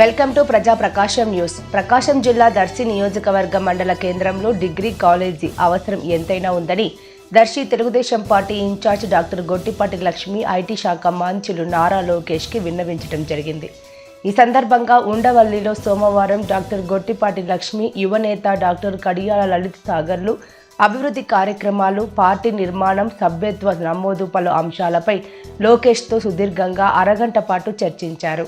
Welcome to ప్రజా ప్రకాశం news. ప్రకాశం జిల్లా దర్శి నియోజకవర్గ మండల కేంద్రంలో డిగ్రీ కాలేజీ అవసరం ఎంతైనా ఉందని Darsi Telugu Desam party incharge doctor Gottipati Lakshmi IT శాఖ మంత్రులు నారా లోకేష్కి విన్నవించడం జరిగింది. ఈ సందర్భంగా ఉండవల్లిలో సోమవారం డాక్టర్ గొట్టిపాటి లక్ష్మి యువనేత డాక్టర్ కడియాల లలిత్ సాగర్లు అభివృద్ధి కార్యక్రమాలు పార్టీ నిర్మాణం సభ్యత్వ నమోదు పలు అంశాలపై లోకేష్తో సుదీర్ఘంగా అరగంట పాటు చర్చించారు.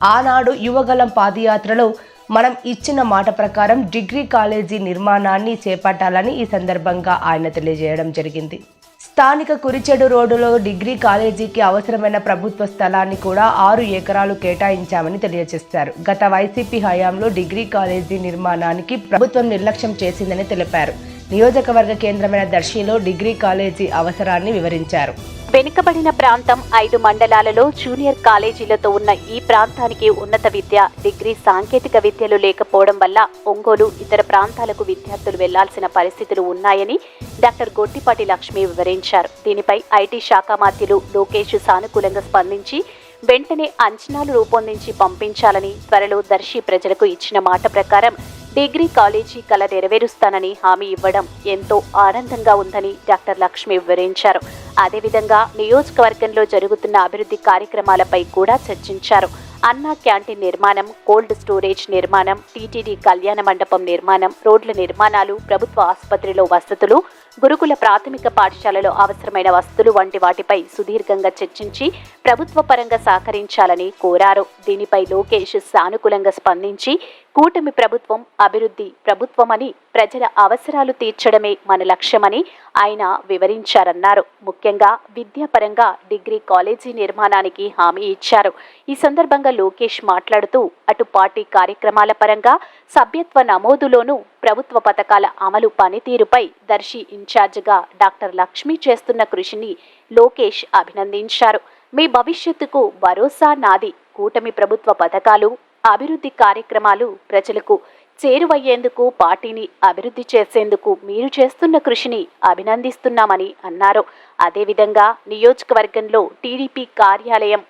ఆనాడు యువగలం పాదయాత్రలో మనం ఇచ్చిన మాట ప్రకారం డిగ్రీ కాలేజీ నిర్మాణాన్ని చేపట్టాలని ఈ సందర్భంగా ఆయన తెలియజేయడం జరిగింది. స్థానిక కురిచెడు రోడ్డులో డిగ్రీ కాలేజీకి అవసరమైన ప్రభుత్వ స్థలాన్ని కూడా ఆరు ఎకరాలు కేటాయించామని తెలియజేశారు. గత వైసీపీ హయాంలో డిగ్రీ కాలేజీ నిర్మాణానికి ప్రభుత్వం నిర్లక్ష్యం చేసిందని తెలిపారు. నియోజకవర్గ కేంద్రమైన దర్శిలో డిగ్రీ కాలేజీ అవసరాన్ని వివరించారు. వెనుకబడిన ప్రాంతం ఐదు మండలాలలో జూనియర్ కాలేజీలతో ఉన్న ఈ ప్రాంతానికి ఉన్నత విద్య డిగ్రీ సాంకేతిక విద్యలు లేకపోవడం వల్ల ఒంగోలు ఇతర ప్రాంతాలకు విద్యార్థులు వెళ్ళాల్సిన పరిస్థితులు ఉన్నాయని డాక్టర్ గొట్టిపాటి లక్ష్మి వివరించారు. దీనిపై ఐటీ శాఖ మాత్యులు లోకేష్ సానుకూలంగా స్పందించి వెంటనే అంచనాలు రూపొందించి పంపించాలని త్వరలో దర్శి ప్రజలకు ఇచ్చిన మాట ప్రకారం డిగ్రీ కాలేజీ కళ నెరవేరుస్తానని హామీ ఇవ్వడం ఎంతో ఆనందంగా ఉందని డాక్టర్ లక్ష్మి వివరించారు. అదేవిధంగా నియోజకవర్గంలో జరుగుతున్న అభివృద్ధి కార్యక్రమాలపై కూడా చర్చించారు. అన్నా క్యాంటీన్ నిర్మాణం కోల్డ్ స్టోరేజ్ నిర్మాణం టీటీడీ కళ్యాణ మండపం నిర్మాణం రోడ్ల నిర్మాణాలు ప్రభుత్వ ఆసుపత్రిలో వసతులు గురుకుల ప్రాథమిక పాఠశాలలో అవసరమైన వస్తువులు వంటి వాటిపై సుదీర్ఘంగా చర్చించి ప్రభుత్వ పరంగా సహకరించాలని కోరారు. దీనిపై లోకేష్ సానుకూలంగా స్పందించి కూటమి ప్రభుత్వం అభివృద్ధి ప్రభుత్వమని ప్రజల అవసరాలు తీర్చడమే మన లక్ష్యమని ఆయన వివరించారన్నారు. ముఖ్యంగా విద్యాపరంగా డిగ్రీ కాలేజీ నిర్మాణానికి హామీ ఇచ్చారు. ఈ సందర్భంగా లోకేష్ మాట్లాడుతూ అటు పార్టీ కార్యక్రమాల పరంగా సభ్యత్వ నమోదులోనూ ప్రభుత్వ పథకాల అమలు పనితీరుపై దర్శి ఇన్ఛార్జిగా డాక్టర్ లక్ష్మి చేస్తున్న కృషిని లోకేష్ అభినందించారు. మీ భవిష్యత్తుకు భరోసా నాది. కూటమి ప్రభుత్వ పథకాలు అభివృద్ధి కార్యక్రమాలు ప్రజలకు చేరువయ్యేందుకు పార్టీని అభివృద్ధి చేసేందుకు మీరు చేస్తున్న కృషిని అభినందిస్తున్నామని అన్నారు. అదేవిధంగా నియోజకవర్గంలో టీడీపీ కార్యాలయం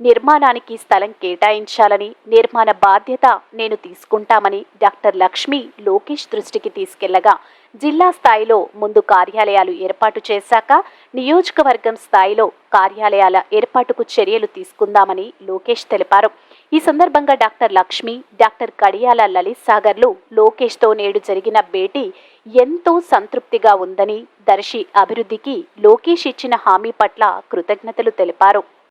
నిర్మాణానికి స్థలం కేటాయించాలని నిర్మాణ బాధ్యత నేను తీసుకుంటామని డాక్టర్ లక్ష్మి లోకేష్ దృష్టికి తీసుకెళ్ళగా జిల్లా స్థాయిలో ముందు కార్యాలయాలు ఏర్పాటు చేశాక నియోజకవర్గం స్థాయిలో కార్యాలయాల ఏర్పాటుకు చర్యలు తీసుకుందామని లోకేష్ తెలిపారు. ఈ సందర్భంగా డాక్టర్ లక్ష్మి డాక్టర్ కడియాల లలిత్ సాగర్లు లోకేష్తో నేడు జరిగిన భేటీ ఎంతో సంతృప్తిగా ఉందని దర్శి అభివృద్ధికి లోకేష్ ఇచ్చిన హామీ పట్ల కృతజ్ఞతలు తెలిపారు.